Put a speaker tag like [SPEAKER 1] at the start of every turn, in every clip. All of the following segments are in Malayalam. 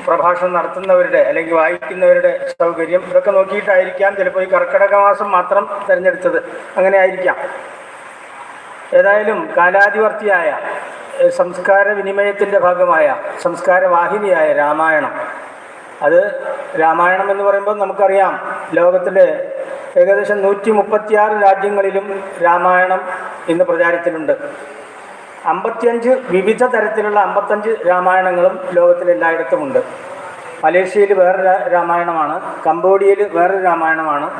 [SPEAKER 1] പ്രഭാഷണം നടത്തുന്നവരുടെ അല്ലെങ്കിൽ വായിക്കുന്നവരുടെ സൗകര്യം ഇതൊക്കെ നോക്കിയിട്ടായിരിക്കാം ചിലപ്പോൾ ഈ കർക്കിടക മാസം മാത്രം തിരഞ്ഞെടുത്തത്. അങ്ങനെ ആയിരിക്കാം. ഏതായാലും കാലാധിവർത്തിയായ സംസ്കാര വിനിമയത്തിന്റെ ഭാഗമായ സംസ്കാര വാഹിനിയായ രാമായണം. അത് രാമായണം എന്ന് പറയുമ്പോൾ നമുക്കറിയാം ലോകത്തിലെ ഏകദേശം നൂറ്റി മുപ്പത്തിയാറ് രാജ്യങ്ങളിലും രാമായണം ഇന്ന് പ്രചാരത്തിലുണ്ട്. അമ്പത്തിയഞ്ച് വിവിധ തരത്തിലുള്ള അമ്പത്തഞ്ച് രാമായണങ്ങളും ലോകത്തിൽ എല്ലായിടത്തുമുണ്ട്. മലേഷ്യയിൽ വേറെ രാമായണമാണ് കംബോഡിയയിൽ വേറൊരു രാമായണമാണ്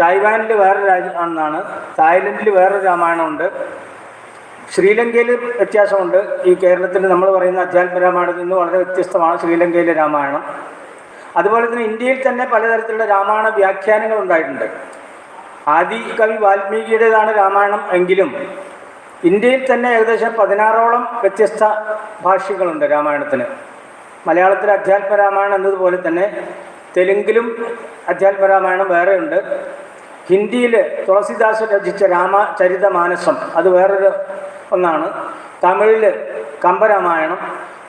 [SPEAKER 1] തായ്വാനിൽ വേറൊരു രാജ്യമാണെന്നാണ് തായ്ലൻഡിൽ വേറൊരു രാമായണമുണ്ട്. ശ്രീലങ്കയിൽ വ്യത്യാസമുണ്ട്. ഈ കേരളത്തിൽ നമ്മൾ പറയുന്ന അധ്യാത്മ രാമായണത്തിൽ നിന്ന് വളരെ വ്യത്യസ്തമാണ് ശ്രീലങ്കയിലെ രാമായണം. അതുപോലെ തന്നെ ഇന്ത്യയിൽ തന്നെ പലതരത്തിലുള്ള രാമായണ വ്യാഖ്യാനങ്ങൾ ഉണ്ടായിട്ടുണ്ട്. ആദി കവി വാൽമീകിയുടേതാണ് രാമായണം എങ്കിലും ഇന്ത്യയിൽ തന്നെ ഏകദേശം പതിനാറോളം വ്യത്യസ്ത ഭാഷകളുണ്ട് രാമായണത്തിന്. മലയാളത്തിൽ അധ്യാത്മ രാമായണം എന്നതുപോലെ തന്നെ തെലുങ്കിലും അധ്യാത്മ രാമായണം വേറെയുണ്ട്. ഹിന്ദിയിൽ തുളസിദാസ് രചിച്ച രാമചരിതമാനസം അത് വേറൊരു ഒന്നാണ്. തമിഴിൽ കമ്പരാമായണം.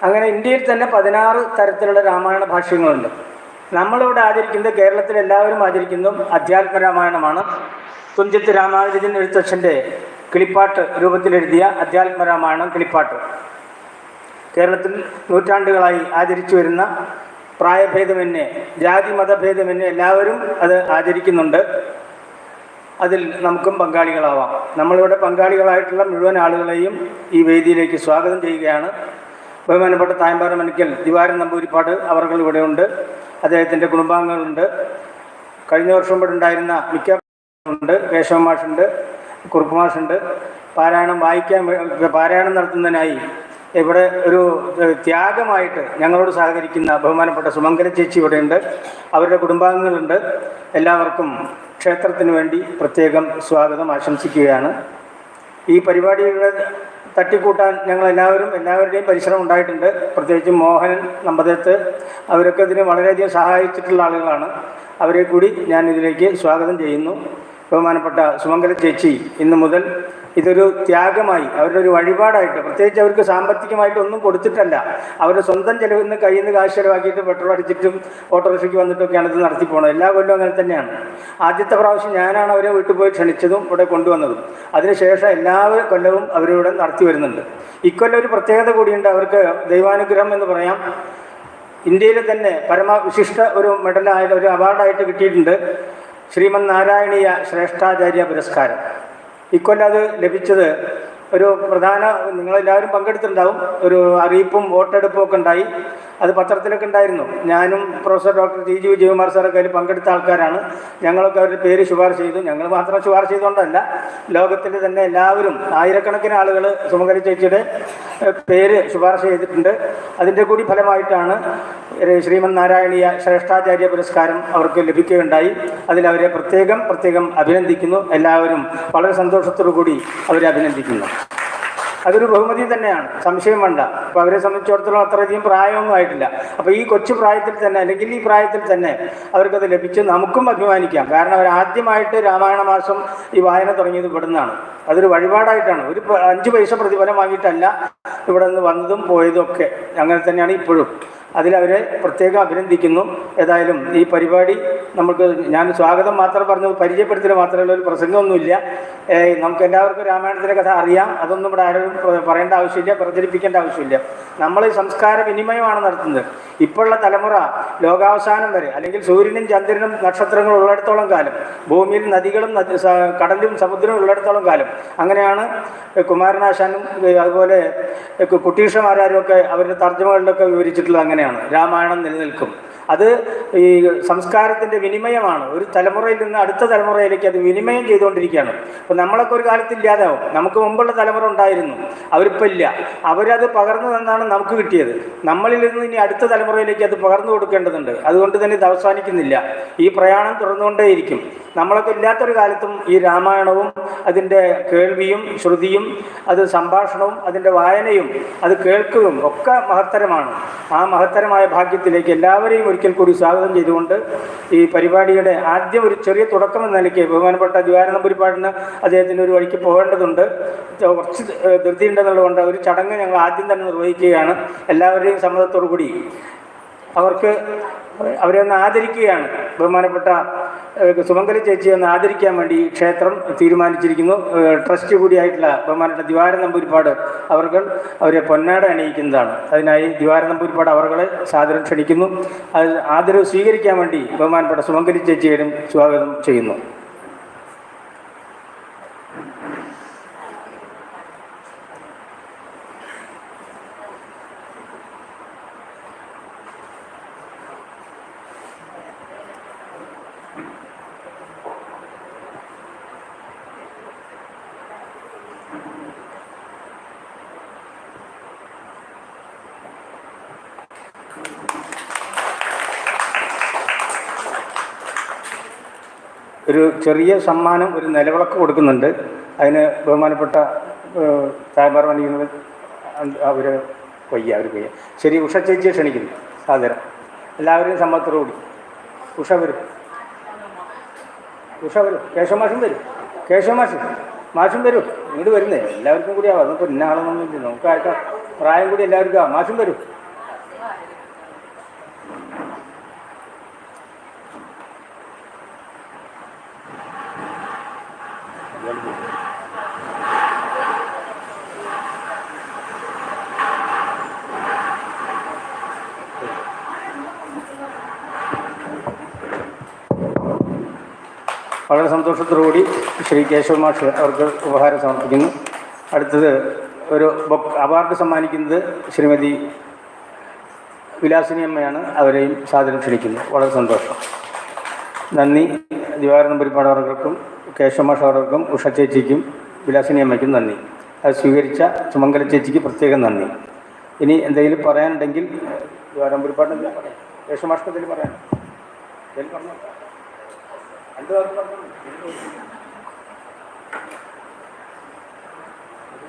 [SPEAKER 1] അങ്ങനെ ഇന്ത്യയിൽ തന്നെ പതിനാറ് തരത്തിലുള്ള രാമായണ ഭാഷ്യങ്ങളുണ്ട് നമ്മളിവിടെ ആചരിക്കുന്നത് കേരളത്തിൽ എല്ലാവരും ആചരിക്കുന്നതും അധ്യാത്മ രാമായണമാണ്. തുഞ്ചത്ത് രാമാനുജൻ എഴുത്തച്ഛന്റെ കിളിപ്പാട്ട് രൂപത്തിലെഴുതിയ അധ്യാത്മ രാമായണം കിളിപ്പാട്ട്. കേരളത്തിൽ നൂറ്റാണ്ടുകളായി ആചരിച്ചു വരുന്ന പ്രായഭേദമെന്നെ ജാതി മതഭേദമെന്നെ എല്ലാവരും അത് ആചരിക്കുന്നുണ്ട്. അതിൽ നമുക്കും പങ്കാളികളാവാം. നമ്മളിവിടെ പങ്കാളികളായിട്ടുള്ള മുഴുവൻ ആളുകളെയും ഈ വേദിയിലേക്ക് സ്വാഗതം ചെയ്യുകയാണ്. ബഹുമാനപ്പെട്ട തായമ്പാറ മണിക്കൽ ദിവാരൻ നമ്പൂരിപ്പാട് അവർകൾ ഇവിടെയുണ്ട്. അദ്ദേഹത്തിന്റെ കുടുംബാംഗങ്ങളുണ്ട്. കഴിഞ്ഞ വർഷം ഇവിടെ ഉണ്ടായിരുന്ന മിക്ക ഉണ്ട് കേശവ കുറുപ്പ് മാഷുണ്ട് പാരായണം വായിക്കാൻ പാരായണം നടത്തുന്നതിനായി ഇവിടെ ഒരു ത്യാഗമായിട്ട് ഞങ്ങളോട് സഹകരിക്കുന്ന ബഹുമാനപ്പെട്ട സുമംഗല ചേച്ചി ഇവിടെയുണ്ട്. അവരുടെ കുടുംബാംഗങ്ങളുണ്ട്. എല്ലാവർക്കും ക്ഷേത്രത്തിന് വേണ്ടി പ്രത്യേകം സ്വാഗതം ആശംസിക്കുകയാണ്. ഈ പരിപാടികളെ തട്ടിക്കൂട്ടാൻ ഞങ്ങൾ എല്ലാവരും എല്ലാവരുടെയും പരിശ്രമം ഉണ്ടായിട്ടുണ്ട്. പ്രത്യേകിച്ച് മോഹൻ നമ്പതത്ത് അവരൊക്കെ ഇതിന് വളരെയധികം സഹായിച്ചിട്ടുള്ള ആളുകളാണ്. അവരെ കൂടി ഞാൻ ഇതിലേക്ക് സ്വാഗതം ചെയ്യുന്നു. ബഹുമാനപ്പെട്ട സുമംഗല ചേച്ചി ഇന്ന് മുതൽ ഇതൊരു ത്യാഗമായി അവരുടെ ഒരു വഴിപാടായിട്ട് പ്രത്യേകിച്ച് അവർക്ക് സാമ്പത്തികമായിട്ട് ഒന്നും കൊടുത്തിട്ടല്ല. അവരുടെ സ്വന്തം ചെലവിൽ നിന്ന് കയ്യിൽ നിന്ന് കാശ് ചെലവാക്കിയിട്ട് പെട്രോൾ അടിച്ചിട്ടും ഓട്ടോറിക്ഷയ്ക്ക് വന്നിട്ടൊക്കെയാണ് ഇത് നടത്തി പോകുന്നത് എല്ലാ കൊല്ലവും അങ്ങനെ തന്നെയാണ്. ആദ്യത്തെ പ്രാവശ്യം ഞാനാണ് അവരെ വീട്ടിൽ പോയി ക്ഷണിച്ചതും ഇവിടെ കൊണ്ടുവന്നതും. അതിനുശേഷം എല്ലാ കൊല്ലവും അവരിവിടെ നടത്തി വരുന്നുണ്ട്. ഇക്കൊല്ലം ഒരു പ്രത്യേകത കൂടിയുണ്ട്. അവർക്ക് ദൈവാനുഗ്രഹം എന്ന് പറയാം. ഇന്ത്യയിലെ തന്നെ പരമവിശിഷ്ട ഒരു മെഡലായിട്ട് ഒരു അവാർഡായിട്ട് കിട്ടിയിട്ടുണ്ട്. ശ്രീമൻ നാരായണീയ ശ്രേഷ്ഠാചാര്യ പുരസ്കാരം. ഇക്കൊല്ലം അത് ലഭിച്ചത് ഒരു പ്രധാന നിങ്ങളെല്ലാവരും പങ്കെടുത്തിട്ടുണ്ടാവും. ഒരു അറിയിപ്പും വോട്ടെടുപ്പും ഒക്കെ ഉണ്ടായി. അത് പത്രത്തിലൊക്കെ ഉണ്ടായിരുന്നു. ഞാനും professor doctor T G Vijayakumar സാറൊക്കെ അതിൽ പങ്കെടുത്ത ആൾക്കാരാണ്. ഞങ്ങളൊക്കെ അവരുടെ പേര് ശുപാർശ ചെയ്തു. ഞങ്ങൾ മാത്രം ശുപാർശ ചെയ്തുകൊണ്ടല്ല ലോകത്തിൽ തന്നെ എല്ലാവരും ആയിരക്കണക്കിന് ആളുകൾ സുമകരി ചേച്ചിയുടെ പേര് ശുപാർശ ചെയ്തിട്ടുണ്ട്. അതിന്റെ കൂടി ഫലമായിട്ടാണ് ശ്രീമന് നാരായണീയ ശ്രേഷ്ഠാചാര്യ പുരസ്കാരം അവർക്ക് ലഭിക്കുകയുണ്ടായി. അതിൽ അവരെ പ്രത്യേകം പ്രത്യേകം അഭിനന്ദിക്കുന്നു. എല്ലാവരും വളരെ സന്തോഷത്തോടു കൂടി അവരെ അഭിനന്ദിക്കുന്നു. അതൊരു ബഹുമതി തന്നെയാണ്. സംശയം വേണ്ട. അപ്പം അവരെ സംബന്ധിച്ചിടത്തോളം അത്രയധികം പ്രായമൊന്നും ആയിട്ടില്ല. അപ്പോൾ ഈ കൊച്ചു പ്രായത്തിൽ തന്നെ അല്ലെങ്കിൽ ഈ പ്രായത്തിൽ തന്നെ അവർക്കത് ലഭിച്ച് നമുക്കും അഭിമാനിക്കാം. കാരണം അവർ ആദ്യമായിട്ട് രാമായണ മാസം ഈ വായന തുടങ്ങിയത് ഇവിടുന്നാണ്. അതൊരു വഴിപാടായിട്ടാണ്. ഒരു അഞ്ച് പൈസ പ്രതിഫലം വാങ്ങിയിട്ടല്ല ഇവിടെ നിന്ന് വന്നതും പോയതും ഒക്കെ. അങ്ങനെ തന്നെയാണ് ഇപ്പോഴും. അതിലവരെ പ്രത്യേകം അഭിനന്ദിക്കുന്നു. ഏതായാലും ഈ പരിപാടി നമുക്ക് ഞാൻ സ്വാഗതം മാത്രം പറഞ്ഞത് പരിചയപ്പെടുത്തൽ മാത്രമല്ല ഒരു പ്രസംഗമൊന്നുമില്ല. നമുക്ക് എല്ലാവർക്കും രാമായണത്തിന്റെ കഥ അറിയാം. അതൊന്നും ഇവിടെ ആരും പറയേണ്ട ആവശ്യമില്ല പ്രചരിപ്പിക്കേണ്ട ആവശ്യമില്ല. നമ്മൾ സംസ്കാര വിനിമയമാണ് നടത്തുന്നത്. ഇപ്പോഴുള്ള തലമുറ ലോകാവസാനം വരെ അല്ലെങ്കിൽ സൂര്യനും ചന്ദ്രനും നക്ഷത്രങ്ങളും ഉള്ളിടത്തോളം കാലം ഭൂമിയിൽ നദികളും കടലും സമുദ്രവും ഉള്ളിടത്തോളം കാലം അങ്ങനെയാണ് കുമാരനാശാനും അതുപോലെ കുട്ടീഷമാരാരും കുട്ടീഷമാരും ഒക്കെ അവരുടെ തർജമകളിലൊക്കെ വിവരിച്ചിട്ടുള്ളത് അങ്ങനെയാണ്. രാമായണം നിലനിൽക്കും. അത് ഈ സംസ്കാരത്തിന്റെ വിനിമയമാണ്. ഒരു തലമുറയിൽ നിന്ന് അടുത്ത തലമുറയിലേക്ക് അത് വിനിമയം ചെയ്തുകൊണ്ടിരിക്കുകയാണ്. അപ്പോൾ നമ്മളൊക്കെ ഒരു കാലത്ത് ഇല്ലാതാവും. നമുക്ക് മുമ്പുള്ള തലമുറ ഉണ്ടായിരുന്നു. അവരിപ്പോൾ ഇല്ല. അവരത് പകർന്നു തന്നാണ് നമുക്ക് കിട്ടിയത്. നമ്മളിൽ നിന്ന് ഇനി അടുത്ത തലമുറയിലേക്ക് അത് പകർന്നു കൊടുക്കേണ്ടതുണ്ട്. അതുകൊണ്ട് തന്നെ ഇത് അവസാനിക്കുന്നില്ല. ഈ പ്രയാണം തുടർന്നുകൊണ്ടേയിരിക്കും. നമ്മളൊക്കെ ഇല്ലാത്തൊരു കാലത്തും ഈ രാമായണവും അതിന്റെ കേൾവിയും ശ്രുതിയും അത് സംഭാഷണവും അതിന്റെ വായനയും അത് കേൾക്കുകയും ഒക്കെ മഹത്തരമാണ്. ആ മഹത്തരമായ ഭാഗ്യത്തിലേക്ക് എല്ലാവരെയും ഒരിക്കൽ കൂടി സ്വാഗതം ചെയ്തുകൊണ്ട് ഈ പരിപാടിയുടെ ആദ്യം ഒരു ചെറിയ തുടക്കം എന്ന നിലയ്ക്ക് ബഹുമാനപ്പെട്ട ദിവാരനമ്പുരിപ്പാടിന് അദ്ദേഹത്തിന് ഒരു വഴിക്ക് പോകേണ്ടതുണ്ട്. കുറച്ച് ധൃതി ഉണ്ടെന്നുള്ളതുകൊണ്ട് ഒരു ചടങ്ങ് ഞങ്ങൾ ആദ്യം തന്നെ നിർവഹിക്കുകയാണ്. എല്ലാവരുടെയും സമ്മതത്തോടു കൂടി അവർക്ക് അവരെ ഒന്ന് ആദരിക്കുകയാണ് ബഹുമാനപ്പെട്ട സുമംഗലി ചേച്ചിയെ ഒന്ന് ആദരിക്കാൻ വേണ്ടി ക്ഷേത്രം തീരുമാനിച്ചിരിക്കുന്നു. ട്രസ്റ്റ് കൂടിയായിട്ടുള്ള ബഹുമാനപ്പെട്ട ദിവാര നമ്പൂരിപ്പാട് അവർക്ക് അവരെ പൊന്നാട അണിയിക്കുന്നതാണ്. അതിനായി ദിവാര നമ്പൂരിപ്പാട് അവർകളെ സാദരം ക്ഷണിക്കുന്നു. അത് ആദരവ് സ്വീകരിക്കാൻ വേണ്ടി ബഹുമാനപ്പെട്ട സുമംഗലി ചേച്ചിയോടും സ്വാഗതം ചെയ്യുന്നു. ഒരു ചെറിയ സമ്മാനം ഒരു നിലവിളക്ക് കൊടുക്കുന്നുണ്ട്. അതിന് ബഹുമാനപ്പെട്ട സായമാർ പണിയുന്നത് അവർ കൊയ്യ അവർ കൊയ്യ. ശരി ഉഷ ചേച്ചിയെ ക്ഷണിക്കുന്നു. സാദരം. എല്ലാവരും സമ്മതത്തോടുകൂടി ഉഷ വരും. ഉഷ വരും. കേശവമാഷും വരും. കേശവമാഷും മാഷും വരും. ഇങ്ങോട്ട് വരുന്നേ. എല്ലാവർക്കും കൂടി നമുക്ക് ഇന്ന ആളൊന്നുമില്ല നമുക്കായിട്ട് പ്രായം കൂടി എല്ലാവർക്കും ആവാം. മാഷും വരും. വളരെ സന്തോഷത്തോടുകൂടി ശ്രീ കേശവ മാഷ് അവർക്ക് ഉപഹാരം സമർപ്പിക്കുന്നു. അടുത്തത് ഒരു അവാർഡ് സമ്മാനിക്കുന്നത് ശ്രീമതി വിലാസിനി അമ്മയാണ്. അവരെയും സാധനം ക്ഷണിക്കുന്നു വളരെ സന്തോഷം. നന്ദി. ദിവാകരൻ പരിപാടി അവർക്കും കേശവ മാഷ് അവർക്കും ഉഷ ചേച്ചിക്കും വിലാസിനി അമ്മയ്ക്കും നന്ദി. അത് സ്വീകരിച്ച സുമംഗല ചേച്ചിക്ക് പ്രത്യേകം നന്ദി. ഇനി എന്തെങ്കിലും പറയാനുണ്ടെങ്കിൽ ദിവാകരൻ പരിപാടി എന്തെങ്കിലും പറയാം. കേശവ മാഷ്ക്ക് എന്തെങ്കിലും പറയാം എന്തെങ്കിലും പറഞ്ഞോ.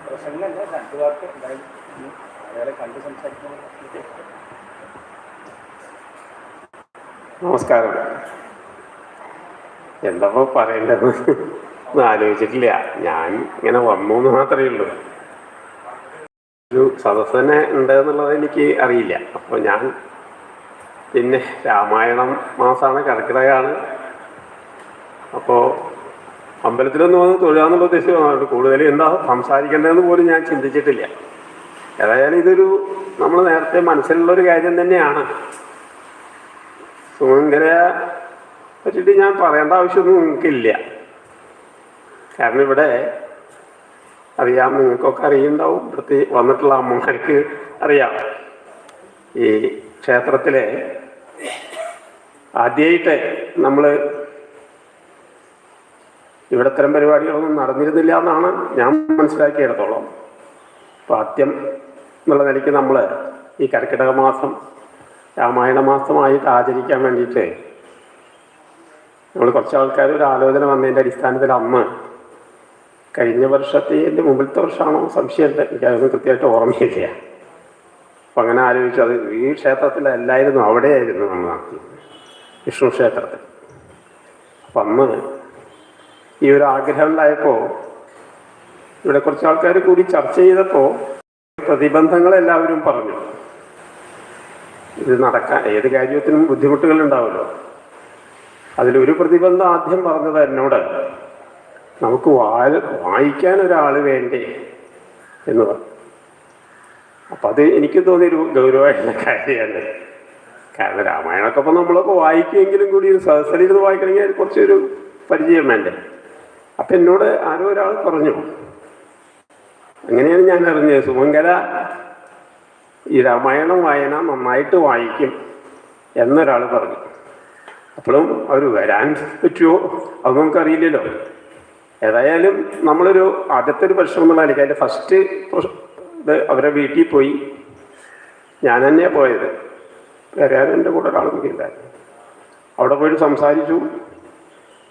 [SPEAKER 1] പ്രസംഗമല്ല രണ്ടു വാക്ക് എന്തായാലും. അയാളെ കണ്ട് സംസാരിക്കണം
[SPEAKER 2] നമസ്കാരം. എന്തപ്പോ പറയേണ്ടത്? ആലോചിച്ചിട്ടില്ല. ഞാൻ ഇങ്ങനെ വന്നു എന്ന് മാത്രമേ ഉള്ളൂ. ഒരു സദസ് തന്നെ ഉണ്ട് എന്നുള്ളത് എനിക്ക് അറിയില്ല. അപ്പോൾ ഞാൻ പിന്നെ രാമായണം മാസമാണ് കർക്കിടകമാണ് അപ്പോൾ അമ്പലത്തിലൊന്നും വന്ന് തൊഴുകാന്നുള്ള ഉദ്ദേശമാണ് കൂടുതൽ എന്താ സംസാരിക്കേണ്ടതെന്ന് പോലും ഞാൻ ചിന്തിച്ചിട്ടില്ല. ഏതായാലും ഇതൊരു നമ്മൾ നേരത്തെ മനസ്സിലുള്ള ഒരു കാര്യം തന്നെയാണ്. സുമംഗലയെ പറ്റിയിട്ട് ഞാൻ പറയേണ്ട ആവശ്യമൊന്നും നിങ്ങൾക്കില്ല. കാരണം ഇവിടെ അറിയാം നിങ്ങൾക്കൊക്കെ അറിയുണ്ടാവും. ഇവിടുത്തെ വന്നിട്ടുള്ള അമ്മമാർക്ക് അറിയാം. ഈ ക്ഷേത്രത്തിലെ ആദ്യമായിട്ട് നമ്മൾ ഇവിടെ ഇത്തരം പരിപാടികളൊന്നും നടന്നിരുന്നില്ല എന്നാണ് ഞാൻ മനസ്സിലാക്കിയിടത്തോളം. അപ്പോൾ ആദ്യം എന്നുള്ള നിലയ്ക്ക് നമ്മൾ ഈ കർക്കിടക മാസം രാമായണ മാസമായിട്ട് ആചരിക്കാൻ വേണ്ടിയിട്ട് നമ്മൾ കുറച്ച് ആൾക്കാർ ഒരു ആലോചന വന്നതിന്റെ അടിസ്ഥാനത്തിൽ അന്ന് കഴിഞ്ഞ വർഷത്തെ എന്റെ മുമ്പിലത്തെ വർഷമാണോ സംശയമുണ്ട്. എനിക്കതൊന്നും കൃത്യമായിട്ട് ഓർമ്മയില്ല. അപ്പം അങ്ങനെ ആലോചിച്ചു. അത് ഈ ക്ഷേത്രത്തിലല്ലായിരുന്നു അവിടെയായിരുന്നു നമ്മൾ വിഷ്ണു ക്ഷേത്രത്തിൽ. അപ്പം അന്ന് ഈ ഒരു ആഗ്രഹം ഉണ്ടായപ്പോൾ ഇവിടെ കുറച്ച് ആൾക്കാർ കൂടി ചർച്ച ചെയ്തപ്പോൾ പ്രതിബന്ധങ്ങൾ എല്ലാവരും പറഞ്ഞു. ഇത് നടക്കാൻ ഏത് കാര്യത്തിനും ബുദ്ധിമുട്ടുകൾ ഉണ്ടാവുമല്ലോ അതിലൊരു പ്രതിബന്ധം ആദ്യം പറഞ്ഞത് എന്നോട് നമുക്ക് വായ വായിക്കാൻ ഒരാൾ വേണ്ടേ? എന്ന് പറഞ്ഞു. അപ്പം അത് എനിക്ക് തോന്നിയൊരു ഗൗരവമായിട്ടുള്ള കാര്യമാണ്. കാരണം രാമായണമൊക്കെ ഇപ്പം നമ്മളൊക്കെ വായിക്കുമെങ്കിലും കൂടി ഒരു സദസ്സിലിരുന്ന് വായിക്കണമെങ്കിൽ കുറച്ചൊരു പരിചയം വേണ്ടേ? അപ്പം എന്നോട് ആരോ ഒരാൾ പറഞ്ഞു. അങ്ങനെയാണ് ഞാൻ അറിഞ്ഞത്? സുമംഗല ഈ രാമായണം വായന നന്നായിട്ട് വായിക്കും എന്നൊരാൾ പറഞ്ഞു. അപ്പോഴും അവർ വരാൻ പറ്റുമോ അത് നമുക്കറിയില്ലല്ലോ. ഏതായാലും നമ്മളൊരു ആദ്യത്തെ ഒരു പ്രശ്നം എന്നുള്ളതാണ് എനിക്ക് അതിന്റെ ഫസ്റ്റ് ഇത് അവരെ വീട്ടിൽ പോയി. ഞാൻ തന്നെയാണ് പോയത്. ആരും എന്റെ കൂടെ ഒരാളും കൂടി അവിടെ പോയിട്ട് സംസാരിച്ചു.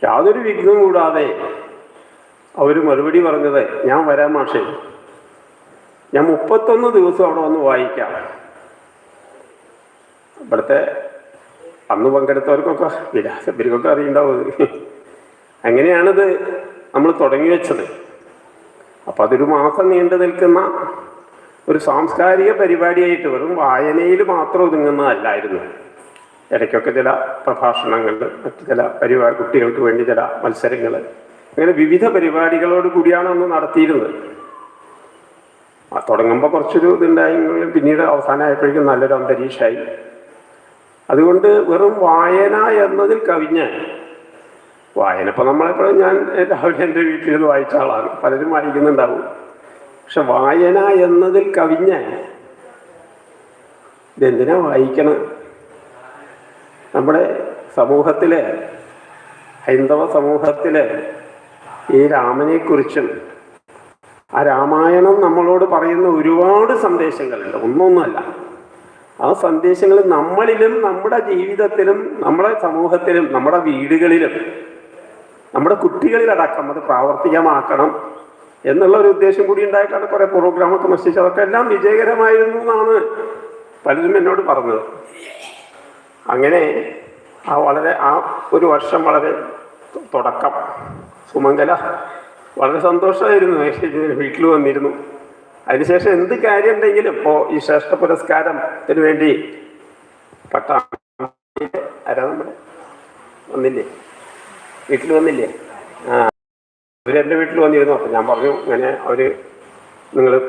[SPEAKER 2] യാതൊരു വിഘ്നം കൂടാതെ അവർ മറുപടി പറഞ്ഞത് ഞാൻ വരാൻ മാഷേ. ഞാൻ മുപ്പത്തൊന്ന് ദിവസം അവിടെ വന്ന് വായിക്കാം. ഇവിടുത്തെ അന്ന് പങ്കെടുത്തവർക്കൊക്കെ വിലാസ അറിയണ്ടാവും അങ്ങനെയാണിത് നമ്മൾ തുടങ്ങി വെച്ചത്. അപ്പം അതൊരു മാസം നീണ്ടു നിൽക്കുന്ന ഒരു സാംസ്കാരിക പരിപാടിയായിട്ട് വെറും വായനയിൽ മാത്രം ഒതുങ്ങുന്നതല്ലായിരുന്നു. ഇടയ്ക്കൊക്കെ ചില പ്രഭാഷണങ്ങൾ മറ്റു ചില പരിപാടി കുട്ടികൾക്ക് വേണ്ടി ചില മത്സരങ്ങൾ അങ്ങനെ വിവിധ പരിപാടികളോട് കൂടിയാണ് അന്ന് നടത്തിയിരുന്നത്. തുടങ്ങുമ്പോൾ കുറച്ചൊരു ഇതുണ്ടായെങ്കിലും പിന്നീട് അവസാനമായപ്പോഴേക്കും നല്ലൊരു അന്തരീക്ഷമായി. അതുകൊണ്ട് വെറും വായന എന്നതിൽ കവിഞ്ഞ് വായന. ഇപ്പം നമ്മളെപ്പോഴും ഞാൻ രാവിലെ എന്റെ വീട്ടിൽ വായിച്ച ആളാണ്. പലരും വായിക്കുന്നുണ്ടാവും. പക്ഷെ വായന എന്നതിൽ കവിഞ്ഞ് ഇതെന്തിനാ വായിക്കണം? നമ്മുടെ സമൂഹത്തിലെ ഹൈന്ദവ സമൂഹത്തിലെ ഈ രാമനെക്കുറിച്ചും ആ രാമായണം നമ്മളോട് പറയുന്ന ഒരുപാട് സന്ദേശങ്ങളുണ്ട്. ഒന്നൊന്നല്ല ആ സന്ദേശങ്ങൾ നമ്മളിലും നമ്മുടെ ജീവിതത്തിലും നമ്മുടെ സമൂഹത്തിലും നമ്മുടെ വീടുകളിലും നമ്മുടെ കുട്ടികളിലടക്കം അത് പ്രാവർത്തികമാക്കണം എന്നുള്ള ഒരു ഉദ്ദേശം കൂടി ഉണ്ടായിട്ടാണ് കുറെ പ്രോഗ്രാമൊക്കെ നശിച്ചത്. അതൊക്കെ എല്ലാം വിജയകരമായിരുന്നു എന്നാണ് പലരും എന്നോട് പറഞ്ഞത്. അങ്ങനെ ആ വളരെ ആ ഒരു വർഷം വളരെ തുടക്കം. സുമംഗല വളരെ സന്തോഷമായിരുന്നു ഇതിന് വീട്ടിൽ വന്നിരുന്നു. അതിനുശേഷം എന്ത് കാര്യം ഉണ്ടെങ്കിലും ഇപ്പോൾ ഈ ശ്രേഷ്ഠ പുരസ്കാരത്തിന് വേണ്ടി പട്ടാ ആരാ നമ്മുടെ? വന്നില്ലേ? വീട്ടിൽ വന്നില്ലേ? ആ അവരെന്റെ വീട്ടിൽ വന്നിരുന്നു. അപ്പം ഞാൻ പറഞ്ഞു ഇങ്ങനെ അവർ നിങ്ങൾ